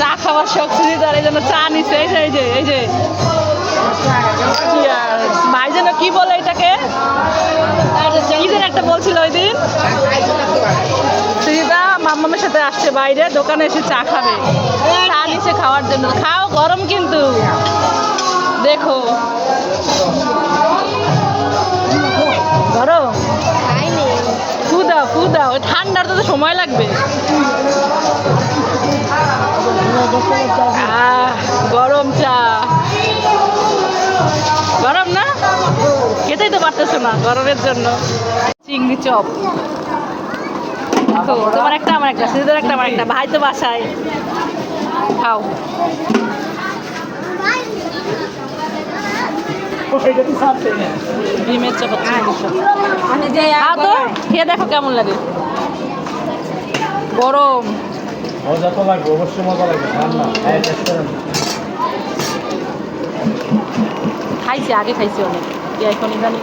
চা খাওয়ার শখ সুবিধার এই জন্য চা নিচ্ছে এই যে এই যে এই যে। ভাই যেন কি বলে এটাকে? কি যেন একটা বলছিল ওই দিন? সুবিধা মাম্মামের সাথে আসছে বাইরে দোকানে এসে চা খাবে। চা নিচ্ছে খাওয়ার জন্য। খাও গরম কিন্তু। দেখো। গরম ফু দাও ফু দাও ওই ঠান্ডার তো সময় লাগবে। গরম চা। গরম না? খেতেই তো পারতেছো না গরমের জন্য। চিংড়ি চপ। তোমার একটা আমার একটা সিদ্ধর একটা আমার একটা। ভাই তো বাসায়। খাও। ডিমের চপ খেয়ে দেখো কেমন লাগে। গরম। মজা তো লাগবে অবশ্যই মজা লাগবে হ্যাঁ টেস্ট করেন খাইছি আগে খাইছি অনেক। এখন ইদানিং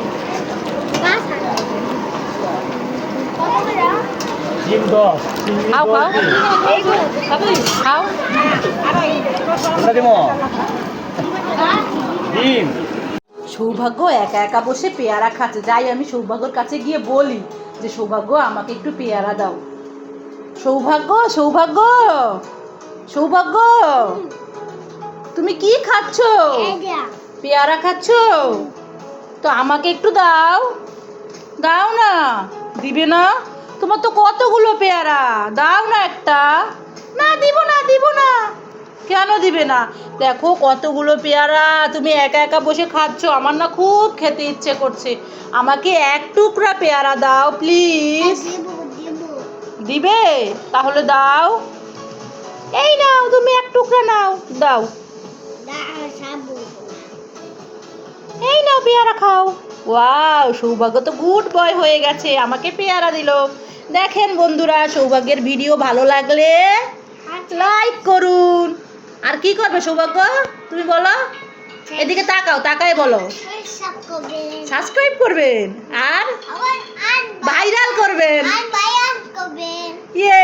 ডিম দশ খাও খাও। দশ ডিম। খাবি? খাও ডিম। সৌভাগ্য একা একা বসে পেয়ারা খাচ্ছে। যাই আমি সৌভাগ্যর কাছে গিয়ে বলি যে সৌভাগ্য আমাকে একটু পেয়ারা দাও। সৌভাগ্য সৌভাগ্য সৌভাগ্য। তুমি কি খাচ্ছ? পেয়ারা। খাচ্ছ? তো আমাকে একটু দাও। দাও না। দিবে না? তোমার তো কতগুলো পেয়ারা? দাও না একটা। না দিব না দিব না। কেন দিবে না? দেখো কতগুলো পেয়ারা তুমি একা একা বসে খাচ্ছ। আমার না খুব খেতে ইচ্ছে করছে। আমাকে এক টুকরা পেয়ারা দাও প্লিজ। দিবে? তাহলে দাও। এই নাও তুমি এক টুকরা নাও। দাও। এই নাও পেয়ারা খাও। ওয়াও সৌভাগ্য তো গুড বয় হয়ে গেছে আমাকে পেয়ারা দিল। দেখেন বন্ধুরা সৌভাগ্যের ভিডিও ভালো লাগলে লাইক করুন। আর কি করবে সৌভাগ্য? তুমি বলো। এদিকে তাকাও, তাকায় বলো। সাবস্ক্রাইব করবেন আর ভাইরাল করবেন। ইয়ে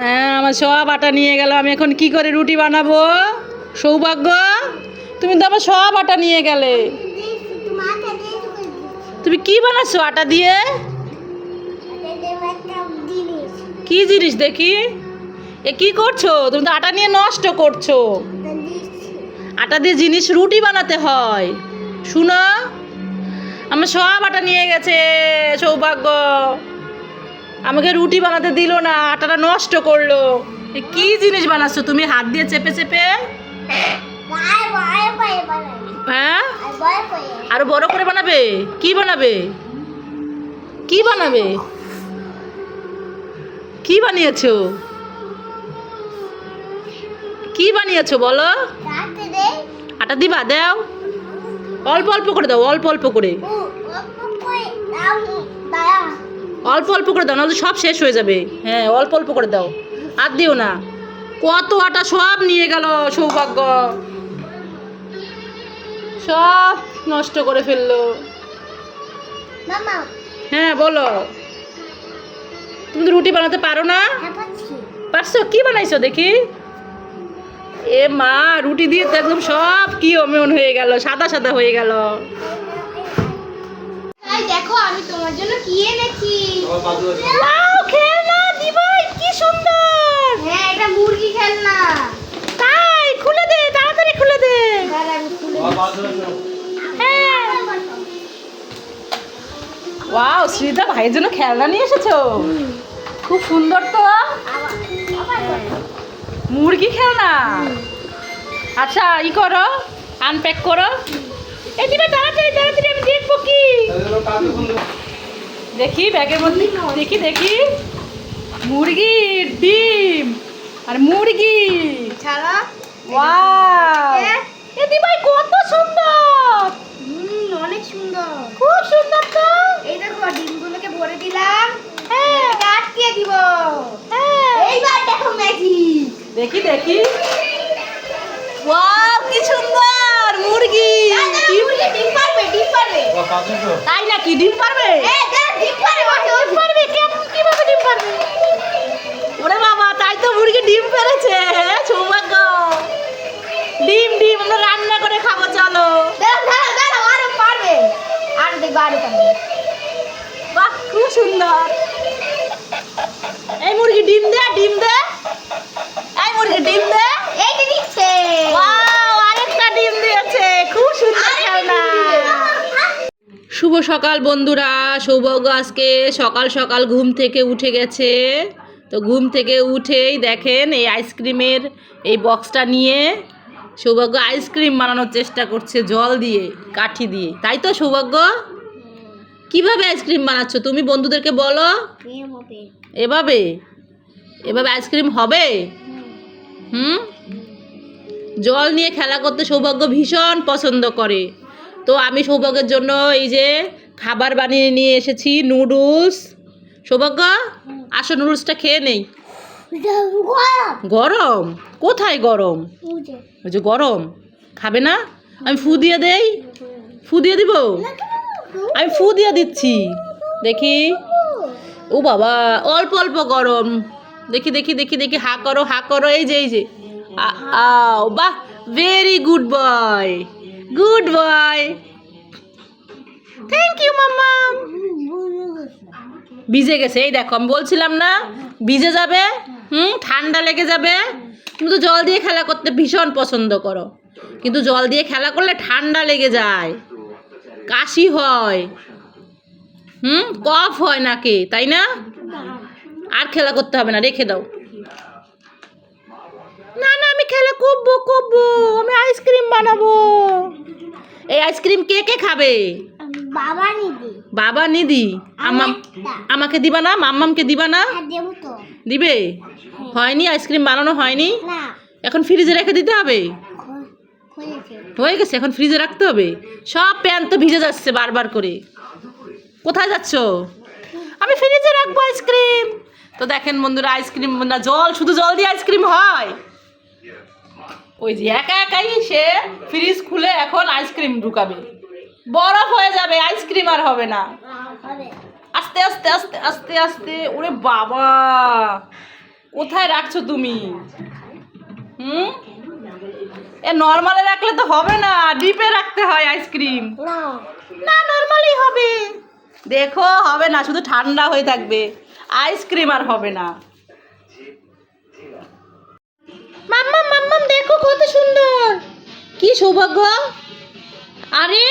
হ্যাঁ আমার সব আটা নিয়ে গেল। আমি এখন কি করে রুটি বানাবো? সৌভাগ্য? তুমি তো আমার সব আটা নিয়ে গেলে। তুমি কি বানাচ্ছো আটা দিয়ে? কি জিনিস দেখি? এ কি করছ? তুমি তো আটা নিয়ে নষ্ট করছ। আটা দিয়ে জিনিস রুটি বানাতে হয়। শুনো, আমার সব আটা নিয়ে গেছে, সৌভাগ্য। আমাকে রুটি বানাতে দিল না, আটাটা নষ্ট করল। কি জিনিস বানাচ্ছো তুমি? হাত দিয়ে চেপে চেপে? হ্যাঁ? আরও বড় করে বানাবে? কি বানাবে? কি বানাবে? কি বানিয়েছো? কি বানিয়েছো বলো? আটা দিবা? দাও। অল্প অল্প করে দাও অল্প অল্প করে। অল্প অল্প করে দাও নাহলে সব শেষ হয়ে যাবে। হ্যাঁ অল্প অল্প করে দাও। আর দিও না। কত আটা সব নিয়ে গেল সৌভাগ্য। সব নষ্ট করে ফেলল। হ্যাঁ বলো। তুমি তো রুটি বানাতে পারো না। পারছ? কি বানাইছো দেখি? এ মা রুটি দিয়ে তো একদম সব কি অমেন হয়ে গেল সাদা সাদা হয়ে গেল। দেখো আমি তোমার জন্য কি এনেছি। ওয়াও খেলনা দিবাই কি সুন্দর। হ্যাঁ এটা মুরগি খেলনা। তাই খুলে দে তাড়াতাড়ি খুলে দে। হ্যাঁ ওয়াও শ্রীদা ভাইয়ের জন্য খেলনা নিয়ে এসেছ। খুব সুন্দর তো। মুরগি খেলনা আচ্ছা ই করো আনপ্যাক করো। এই দিবে তাড়াতাড়ি তাড়াতাড়ি আমি দেখব কি। দেখি ব্যাগের মধ্যে দেখি দেখি। মুরগির ডিম আর মুরগি। ছাড়া। ওয়াও কত সুন্দর! হুম অনেক সুন্দর। খুব সুন্দর তো। এই দেখো ডিমগুলোকে ভরে দিলাম। হ্যাঁ। দিব। হ্যাঁ। এইবার দেখো ম্যাজিক দেখি দেখি। ওয়াও কি সুন্দর মুরগি। মুরগি ডিম পারবে ডিম পারবে। তাই নাকি ডিম পারবে? ডিম পারবে ডিম পারবে? কেমন কীভাবে ডিম পারবে? ওরে বাবা তাই তো ডিম পেরেছে সৌভাগ্য। ডিম ডিম আমরা রান্না করে খাব চলো। দাঁড়াও দাঁড়াও দাঁড়াও আরও পারবে। আরও দেখব আরও পারবে। বাহ খুব সুন্দর। এই মুরগি ডিম দে ডিম দে এই মুরগি ডিম দে এই যে দিচ্ছে ওয়াও আরেকটা ডিম দিয়েছে খুব সুন্দর খেলনা শুভ সকাল বন্ধুরা সৌভাগ্য আজকে সকাল সকাল ঘুম থেকে উঠে গেছে। তো ঘুম থেকে উঠেই দেখেন এই আইসক্রিমের এই বক্সটা নিয়ে সৌভাগ্য আইসক্রিম বানানোর চেষ্টা করছে জল দিয়ে, কাঠি দিয়ে। তাই তো সৌভাগ্য? কীভাবে আইসক্রিম বানাচ্ছ? তুমি বন্ধুদেরকে বলো। এভাবে? এভাবে আইসক্রিম হবে? হুম? জল নিয়ে খেলা করতে সৌভাগ্য ভীষণ পছন্দ করে। তো আমি সৌভাগ্যের জন্য এই যে খাবার বানিয়ে নিয়ে এসেছি, নুডলস। সৌভাগ্য, আসো নুডলসটা খেয়ে নেই। গরম? কোথায় গরম? ওই যে গরম। খাবে না? আমি ফু দিয়ে দেই। ফু দিয়ে দিব? আমি ফু দিয়ে দিচ্ছি। দেখি। ও বাবা, অল্প অল্প গরম। দেখি দেখি দেখি দেখি, হা করো হা করো, এই যে এই যে। বাহ very good boy good boy thank you মাম্মা ভিজে গেছে, এই দেখো, আমি বলছিলাম না, ভিজে যাবে, হুম, ঠান্ডা লেগে যাবে তুমি তো জল দিয়ে খেলা করতে ভীষণ পছন্দ করো। কিন্তু জল দিয়ে খেলা করলে ঠান্ডা লেগে যায়, কাশি হয়, হুম, কফ হয় নাকি, তাই না? আর খেলা করতে হবে না, রেখে দাও। না না খেলা করব করব আমি আইসক্রিম বানাবো। এই আইসক্রিম কে কে খাবে? বাবা নিদি বাবা নিদি। আমাম আমাকে দিবা না? মাম্মামকে দিবা না? তো। দিবে? হয়নি আইসক্রিম বানানো হয়নি? না। এখন ফ্রিজে রেখে দিতে হবে? হয়ে গেছে এখন ফ্রিজে রাখতে হবে? সব প্যান তো ভিজে যাচ্ছে বারবার করে। কোথায় যাচ্ছ? আমি ফ্রিজে রাখব আইসক্রিম। তো দেখেন বন্ধুরা আইসক্রিম না জল শুধু জল দিয়ে আইসক্রিম হয়। ওই যে একা একাই সে ফ্রিজ খুলে এখন আইসক্রিম ঢুকাবে। বরফ হয়ে যাবে আইসক্রিম আর হবে না। আস্তে আস্তে আস্তে আস্তে আস্তে। ওরে বাবা! কোথায় রাখছো তুমি? হুম? এ নর্মালে রাখলে তো হবে না, ডিপে রাখতে হয় আইসক্রিম না নর্মালি হবে। দেখো, হবে না, শুধু ঠান্ডা হয়ে থাকবে। আইসক্রিম আর হবে না। মাম্মাম মাম্মাম দেখো কত সুন্দর। কি সৌভাগ্য। আরে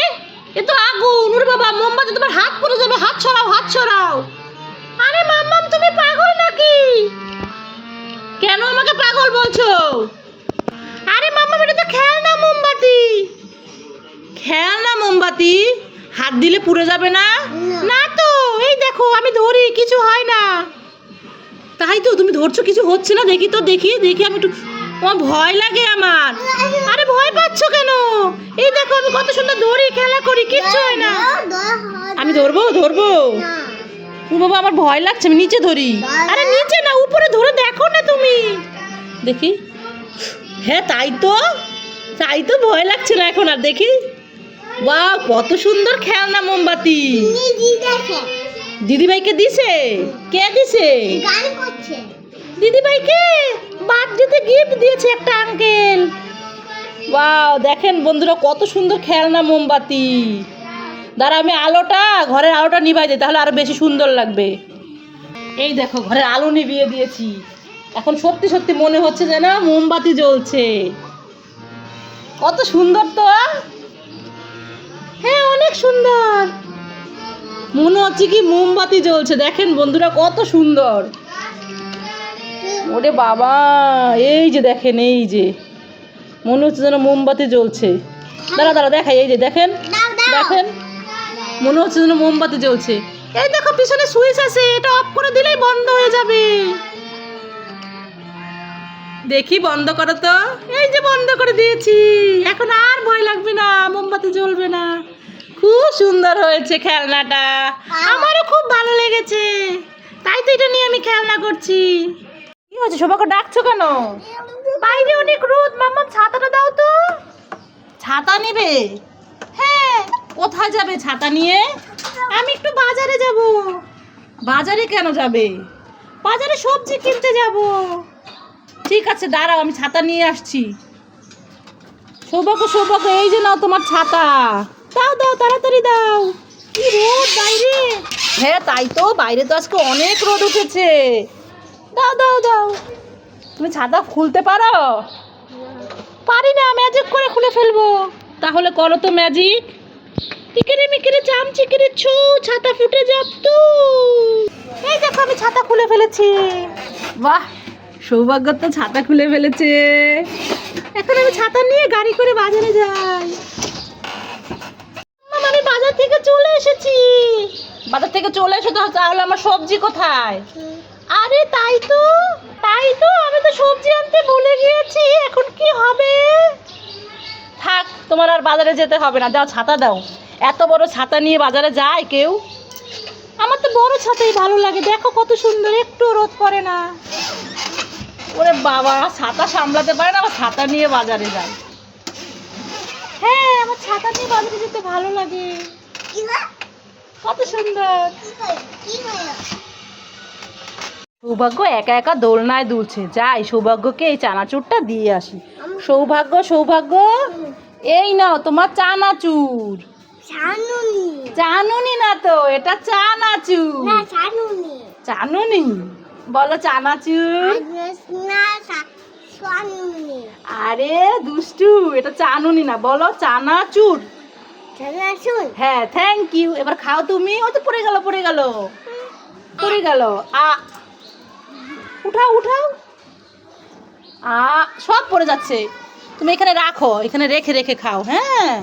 এ তো আগুন। ওরে বাবা মোমবাতি তোমার হাত পড়ে যাবে হাত ছড়াও হাত ছড়াও আরে মাম্মাম তুমি পাগল নাকি? কেন আমাকে পাগল বলছো? আরে মাম্মাম এটা তো খেলনা মোমবাতি। খেলনা মোমবাতি? হাত দিলে পুড়ে যাবে না। না তো এই দেখো আমি ধরি কিছু হয় না। তাই তো তুমি ধরছো কিছু হচ্ছে না। দেখি তো দেখি দেখি আমি একটু আমার ভয় লাগে আমার। আরে ভয় পাচ্ছ কেন? এই দেখো আমি কত সুন্দর ধরি খেলা করি কিচ্ছু হয় না। আমি ধরবো ধরবো। ও বাবা আমার ভয় লাগছে আমি নিচে ধরি। আরে নিচে না উপরে ধরে দেখো না তুমি। দেখি। হ্যাঁ তাই তো। তাই তো ভয় লাগছে না এখন আর দেখি। বাহ কত সুন্দর খেলনা মোমবাতি। দিদিভাইকে দিছে? কে দিছে? দিদিভাইকে? বার্থডেতে গিফট দিয়েছে একটা আঙ্কেল ওয়াও দেখেন বন্ধুরা, কত সুন্দর খেলনা মোমবাতি। দাঁড়া আমি আলোটা, ঘরের আলোটা নিভাই দিই, তাহলে আরও বেশি সুন্দর লাগবে। এই দেখো, ঘরের আলো নিভিয়ে দিয়েছি। এখন সত্যি সত্যি মনে হচ্ছে যে না মোমবাতি জ্বলছে। কত সুন্দর তো হ্যাঁ অনেক সুন্দর। মনে হচ্ছে কি মোমবাতি জ্বলছে, দেখেন বন্ধুরা, কত সুন্দর। ওরে বাবা এই যে দেখেন এই যে। মনে হচ্ছে যেন মোমবাতি জ্বলছে। দাঁড়া দাঁড়া দেখাই এই যে দেখেন। দেখেন মনে হচ্ছে যেন মোমবাতি জ্বলছে। এই দেখো পিছনে সুইচ আছে এটা অফ করে দিলেই বন্ধ হয়ে যাবে। দেখি বন্ধ করো তো। এই যে বন্ধ করে দিয়েছি। এখন আর ভয় লাগবে না মোমবাতি জ্বলবে না। খুব সুন্দর হয়েছে খেলনাটা। আমারও খুব ভালো লেগেছে। তাই তো এটা নিয়ে আমি খেলনা করছি। কি হচ্ছে সবাইকে ডাকছো কেন? বাইরে অনেক রোদ। মাম্মা ছাতাটা দাও তো। ছাতা নেবে? হ্যাঁ কোথায় যাবে ছাতা নিয়ে? আমি একটু বাজারে যাব। বাজারে কেন যাবে? বাজারে সবজি কিনতে যাব। ঠিক আছে, দাঁড়াও, আমি ছাতা নিয়ে আসছি। সৌভাগ্য সৌভাগ্য এই যে নাও তোমার ছাতা। দাও দাও, তাড়াতাড়ি দাও। কি রোদ বাইরে? হ্যাঁ তাই তো, বাইরে তো আজকে অনেক রোদ উঠেছে। দাও দাও দাও। তুমি ছাতা খুলতে পারো? পারি না ম্যাজিক করে খুলে ফেলব। তাহলে করো তো ম্যাজিক টিকিরে মিকিরে, চাম চিকিরে, ছু, ছাতা ফুটে যাব তো। এই দেখো, আমি ছাতা খুলে ফেলেছি। বাহ, সৌভাগ্য তো ছাতা খুলে ফেলেছে। এখন আমি ছাতা নিয়ে গাড়ি করে বাজারে যাই। আমি বাজার থেকে চলে এসেছি। বাজার থেকে চলে এসে তাহলে আমার সবজি কোথায়? আরে তাই তো তাই তো আমি তো সবজি আনতে ভুলে গিয়েছি এখন কি হবে? থাক তোমার আর বাজারে যেতে হবে না দাও ছাতা দাও। এত বড় ছাতা নিয়ে বাজারে যায় কেউ? আমার তো বড় ছাতাই ভালো লাগে দেখো কত সুন্দর একটু রোদ পড়ে না। ওরে বাবা ছাতা সামলাতে পারে না আবার ছাতা নিয়ে বাজারে যায়। হ্যাঁ আমার ছাতা নিয়ে বাজারে যেতে ভালো লাগে। কত সুন্দর। সৌভাগ্য একা একা দোলনায় দুলছে। যাই সৌভাগ্যকে এই চানাচুরটা দিয়ে আসি। সৌভাগ্য সৌভাগ্য এই নাও তোমার চানাচুর। চানুনি। না তো এটা চানাচুর। চানুনি। বলো চানাচুর। আরে দুষ্টু এটা চানুনি না বলো চানাচুর। হ্যাঁ থ্যাংক ইউ এবার খাও তুমি ও তো পড়ে গেল পড়ে গেল। পড়ে গেল। আ উঠাও উঠাও। আ, সব পড়ে যাচ্ছে। তুমি এখানে রাখো, এখানে রেখে রেখে খাও হ্যাঁ।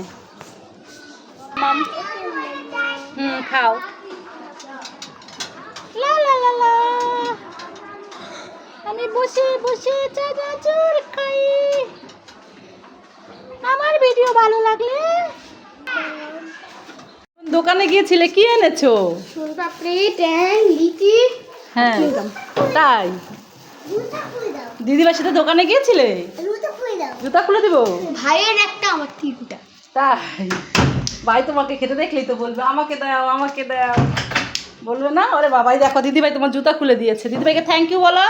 হুম, খাও। লা লা লা লা। আমি বসে বসে চানাচুর খাই। আমার ভিডিও ভালো লাগলে? দোকানে গিয়েছিলে কি এনেছো? সুনপাপড়ি ট্যাং, লিচি। হ্যাঁ। তাই? দিদিভাইয়ের সাথে দোকানে গিয়েছিলে? জুতা খুলে দিব? ভাইয়ের একটা আমার তিনটা। তাই? ভাই তোমাকে খেতে দেখলেই তো বলবে আমাকে দাও আমাকে দাও। বলবে না? ওরে বাবাই দেখো দিদিভাই তোমার জুতা খুলে দিয়েছে। দিদিভাইকে থ্যাংক ইউ বলো।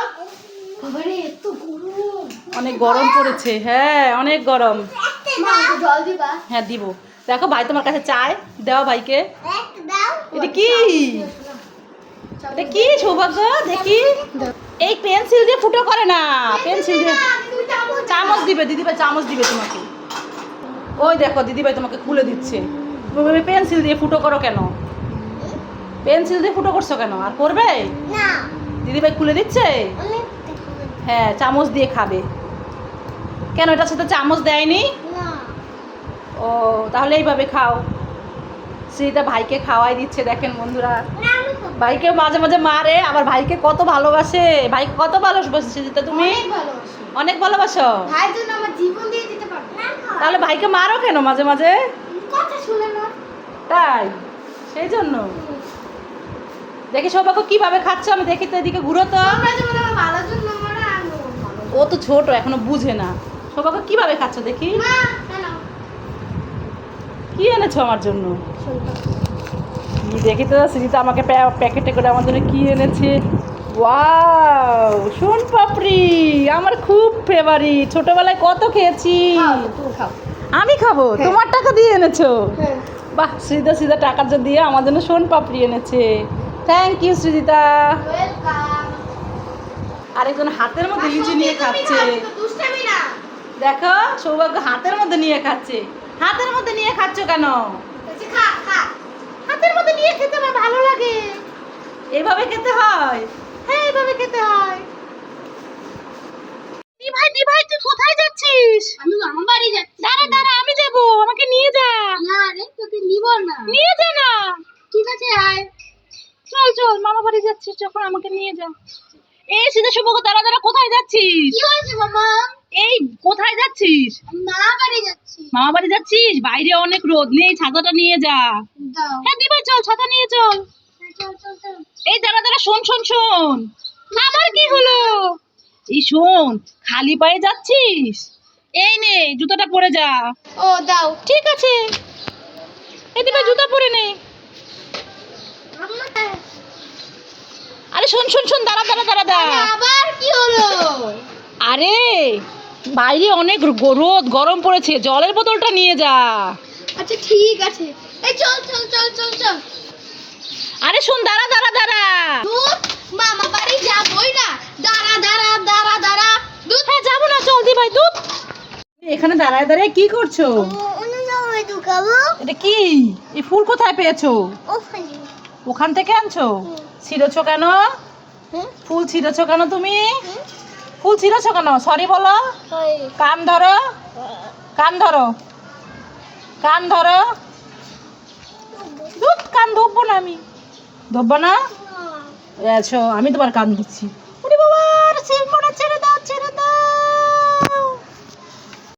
বাবারে এত গরম। অনেক গরম পড়েছে হ্যাঁ অনেক গরম। মা আমাকে জল দিবা? হ্যাঁ দিব। দেখো ভাই তোমার কাছে চায় দেওয়া ভাইকে। এটা কি? এটা কি সৌভাগ্য দেখি। এই পেন্সিল দিয়ে ফুটো করে না পেন্সিল দিয়ে। চামচ দিবে দিদিভাই চামচ দিবে তোমাকে। ওই দেখো দিদিভাই তোমাকে খুলে দিচ্ছে। তুমি পেন্সিল দিয়ে ফুটো করো কেন? পেন্সিল দিয়ে ফুটো করছ কেন? আর করবে? দিদিভাই খুলে দিচ্ছে? হ্যাঁ চামচ দিয়ে খাবে। কেন এটার সাথে চামচ দেয়নি? ও তাহলে এইভাবে খাও। শ্রীতা ভাইকে খাওয়াই দিচ্ছে দেখেন বন্ধুরা। ভাইকে মাঝে মাঝে মারে আবার ভাইকে কত ভালোবাসে। ভাই কত ভালোবাসে শ্রীতা তুমি? অনেক ভালোবাসো। জন্য আমার জীবন দিয়ে দিতে পারব। তাহলে ভাইকে মারো কেন মাঝে মাঝে? কথা শুনে না তাই? সেই জন্য? দেখি সৌভাগ্য কীভাবে খাচ্ছে আমি দেখি তো এদিকে ঘুরো তো। ও তো ছোট এখনও বুঝে না। সৌভাগ্য কীভাবে খাচ্ছ দেখি। কি এনেছো আমার জন্য? কি দেখি তো শ্রীতা আমাকে প্যাকেটে করে আমার জন্য কি এনেছে? ওয়াও শোন পাপড়ি আমার খুব ফেভারিট ছোটবেলায় কত খেয়েছি? খাও আমি খাব? তোমার টাকা দিয়ে এনেছো? হ্যাঁ। বাহ সৃজিতা সৃজিতা টাকা যে দিয়ে আমার জন্য শোন পাপড়ি এনেছে। Thank you Srijita. আরেকজন হাতের মধ্যে লিচু নিয়ে খাচ্ছে। দেখো সৌভাগ্য হাতের মধ্যে নিয়ে খাচ্ছে। হাতের মধ্যে নিয়ে খাচ্ছ কেন? হাতের মধ্যে নিয়ে খেতে আমার ভালো লাগে। এইভাবে খেতে হয়? হ্যাঁ এইভাবে খেতে হয়। ভাই দি ভাই তুই কোথায় যাচ্ছিস? আমি মামা বাড়ি যাচ্ছি। দাঁড়া দাঁড়া আমি যাব আমাকে নিয়ে যা। না রে তোকে নিব না। নিয়ে যা না। ঠিক আছে আয়। চল চল মামা বাড়ি যাচ্ছিস যখন আমাকে নিয়ে যা। এই সিধা শুভ দাঁড়া দাঁড়া কোথায় যাচ্ছিস? কি হয়েছে মামা? এই কোথায় যাচ্ছিস? আমি মামা বাড়ি যাচ্ছি। মামা বাড়ি যাচ্ছিস? বাইরে অনেক রোদ। নেই ছাতাটা নিয়ে যা। হ্যাঁ দি ভাই চল ছাতা নিয়ে চল। চল এই দাঁড়া দাঁড়া শোন শোন শোন। আবার কি হলো? এই শোন খালি পায়ে যাচ্ছিস? এই নে জুতোটা পরে যা। ও দাও। ঠিক আছে। এই দিবা জুতা পরে নে। আরে শোন শোন শোন দাঁড়া দাঁড়া দাঁড়া দাঁড়া। আবার কি হলো? আরে বাইরে অনেক রোদ গরম পড়েছে জলের বোতলটা নিয়ে যা। আচ্ছা ঠিক আছে। এই চল চল চল চল চল। আরে শোন দাঁড়া দাঁড়া দাঁড়া। দুধ মামা বাড়ি যাবই না। দাঁড়া দাঁড়া দাঁড়া দাঁড়া। দুধ হ্যাঁ যাব না চল দি ভাই দুধ এখানে দাঁড়ায় দাঁড়ায় কি করছ? এটা কি? এই ফুল কোথায় পেয়েছ? ওখান। থেকে আনছো? ছিঁড়েছো কেন? ফুল ছিঁড়েছো কেন তুমি? ফুল ছিঁড়েছ কেন? সরি বলো। কান ধরো। কান ধরো। কান ধরো। দুধ কান ধরবো না আমি। ধরবো না? আছো আমি তোমার কান দিচ্ছি বাবা ছেড়ে দাও ছেড়ে দাও।